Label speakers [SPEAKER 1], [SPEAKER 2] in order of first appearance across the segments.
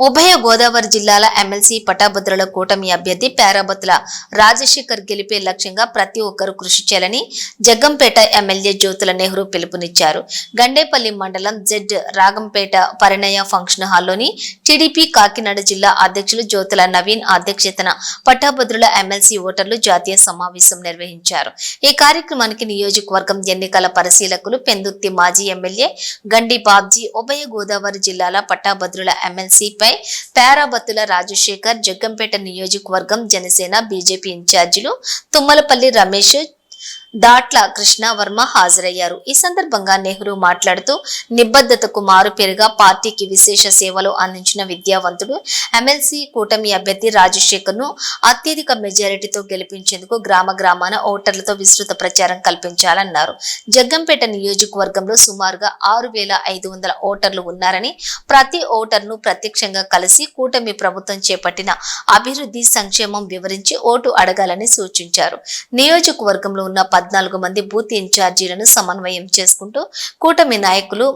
[SPEAKER 1] ఉభయ గోదావరి జిల్లాల ఎమ్మెల్సీ పటాభద్రుల కూటమి అభ్యర్థి పేరాబత్తుల రాజశేఖర్ గెలిపే లక్ష్యంగా ప్రతి ఒక్కరూ కృషి చేయాలని జగ్గంపేట ఎమ్మెల్యే జ్యోతుల నెహ్రూ పిలుపునిచ్చారు. గండేపల్లి మండలం జెడ్ రాగంపేట పరిణయ ఫంక్షన్ హాల్లోని టీడీపీ కాకినాడ జిల్లా అధ్యక్షులు జ్యోతుల నవీన్ అధ్యక్షతన పట్టాభద్రుల ఎమ్మెల్సీ ఓటర్లు జాతీయ సమావేశం నిర్వహించారు. ఈ కార్యక్రమానికి నియోజకవర్గం ఎన్నికల పరిశీలకులు పెందుర్తి మాజీ ఎమ్మెల్యే గండి బాబ్జీ ఉభయ గోదావరి జిల్లాల పట్టాభద్రుల ఎమ్మెల్సీపై పేరాబత్తుల రాజశేఖర్ జగ్గంపేట నియోజకవర్గం జనసేన బీజేపీ ఇన్ఛార్జీలు తుమ్మలపల్లి రమేష్ దాట్ల కృష్ణవర్మ హాజరయ్యారు. ఈ సందర్భంగా నెహ్రూ మాట్లాడుతూ నిబద్ధతకు మారుపేరుగా పార్టీకి విశేష సేవలు అందించిన విద్యావంతుడు ఎమ్మెల్సీ కూటమి అభ్యర్థి రాజశేఖర్ను అత్యధిక మెజారిటీతో గెలిపించేందుకు గ్రామ గ్రామాన ఓటర్లతో విస్తృత ప్రచారం కల్పించాలన్నారు. జగ్గంపేట నియోజకవర్గంలో సుమారుగా ఆరు వేల ఐదు వందల ఓటర్లు ఉన్నారని ప్రతి ఓటర్ను ప్రత్యక్షంగా కలిసి కూటమి ప్రభుత్వం చేపట్టిన అభివృద్ధి సంక్షేమం వివరించి ఓటు అడగాలని సూచించారు. నియోజకవర్గంలో ఉన్న పద్నాలుగు మంది బూత్ ఇన్ఛార్జీలను సమన్వయం చేసుకుంటూ కూటమి నాయకులు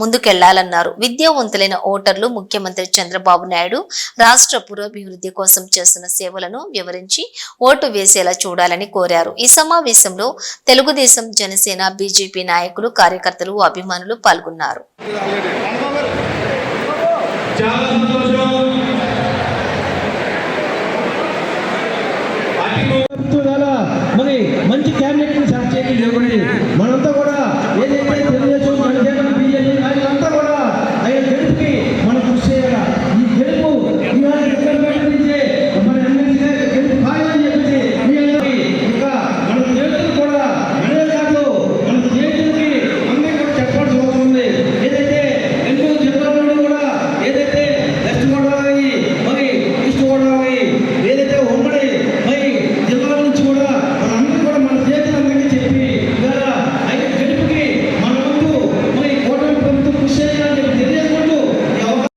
[SPEAKER 1] ముందుకెళ్ళాలన్నారు. విద్యావంతులైన ఓటర్లు ముఖ్యమంత్రి చంద్రబాబు నాయుడు రాష్ట్ర పురోభివృద్ధి కోసం చేస్తున్న సేవలను వివరించి ఓటు వేసేలా చూడాలని కోరారు. ఈ సమావేశంలో తెలుగుదేశం జనసేన బీజేపీ నాయకులు కార్యకర్తలు అభిమానులు పాల్గొన్నారు.
[SPEAKER 2] చాలా అతి
[SPEAKER 3] మరి మంచి క్యాబినెట్ సెలెక్ట్ చేయడం జరుగుతుంది మనంతా కూడా ఏదైతే తెలుగుదేశం జనసేన బీజేపీ నాయకులంతా కూడా ఆయన గెలుపుకి మనం కృషి చేయాలి ఈ గెలుపు ఇవాళ జగన్మోహన్ నుంచే మన ఎమ్మెల్సీ గెలుపు ఖాయమని చెప్పేసి మీ అందరికీ ఇంకా మన చేతులు కూడా మనమే కాదు మన చేతులకి అందరికీ కూడా చెప్పాల్సి అవసరం ఉంది ఏదైతే ఎన్నో జిల్లాలలో కూడా ఏదైతే వెస్ట్ గోదావరి మరి ఈస్ట్ గోదావరి ఏదైతే ఉమ్మడి మరి జిల్లాల నుంచి కూడా మనందరూ కూడా మన చేతులందరికీ చెప్పి ఇవాళ ఐదు గెలుపుకి మన వంతు మరి కూటమి ప్రభుత్వం కృషి చేయాలని చెప్పి తెలియజేసుకుంటూ ఈ అవకాశం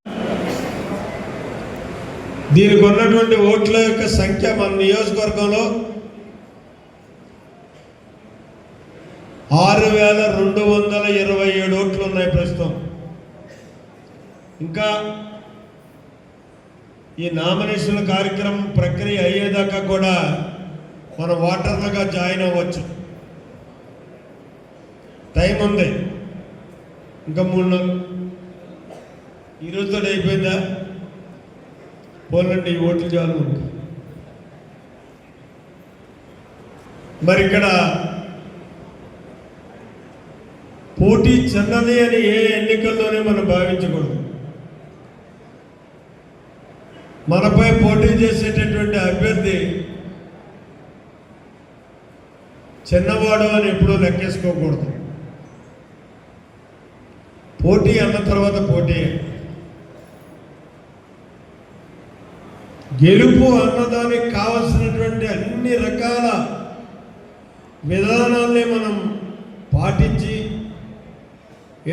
[SPEAKER 2] దీనికి ఉన్నటువంటి ఓట్ల యొక్క సంఖ్య మన నియోజకవర్గంలో ఆరు వేల రెండు వందల ఇరవై ఏడు ఓట్లు ఉన్నాయి ప్రస్తుతం. ఇంకా ఈ నామినేషన్ కార్యక్రమం ప్రక్రియ అయ్యేదాకా కూడా మన ఓటర్లుగా జాయిన్ అవ్వచ్చు. టైం ఉంది. ఇంకా మూడు నెలలు ఈరోజుతో అయిపోయిందా? పోలండి ఓట్లు చాలు మరి ఇక్కడ పోటీ చిన్నది అని ఏ ఎన్నికల్లోనే మనం భావించకూడదు. మనపై పోటీ చేసేటటువంటి అభ్యర్థి చిన్నవాడు అని ఎప్పుడూ లెక్కేసుకోకూడదు. పోటీ అన్న తర్వాత పోటీ. గెలుపు అన్నదానికి కావలసినటువంటి అన్ని రకాల విధానాల్ని మనం పాటించి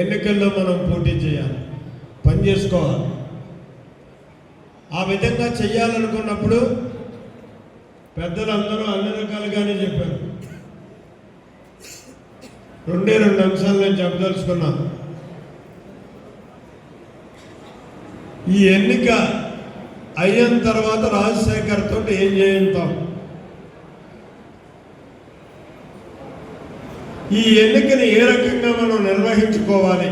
[SPEAKER 2] ఎన్నికల్లో మనం పోటీ చేయాలి పని చేసుకోవాలి. ఆ విధంగా చేయాలనుకున్నప్పుడు పెద్దలందరూ అన్ని రకాలుగానే చెప్పారు. రెండే రెండు అంశాలు నేను చెప్పదలుచుకున్నాను. ఈ ఎన్నిక అయిన తర్వాత రాజశేఖర్ తోటి ఏం చేయించాం ఈ ఎన్నికని ఏ రకంగా మనం నిర్వహించుకోవాలి?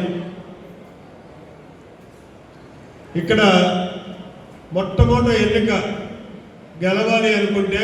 [SPEAKER 2] ఇక్కడ మొట్టమొదటి ఎన్నిక గెలవాలి అనుకుంటే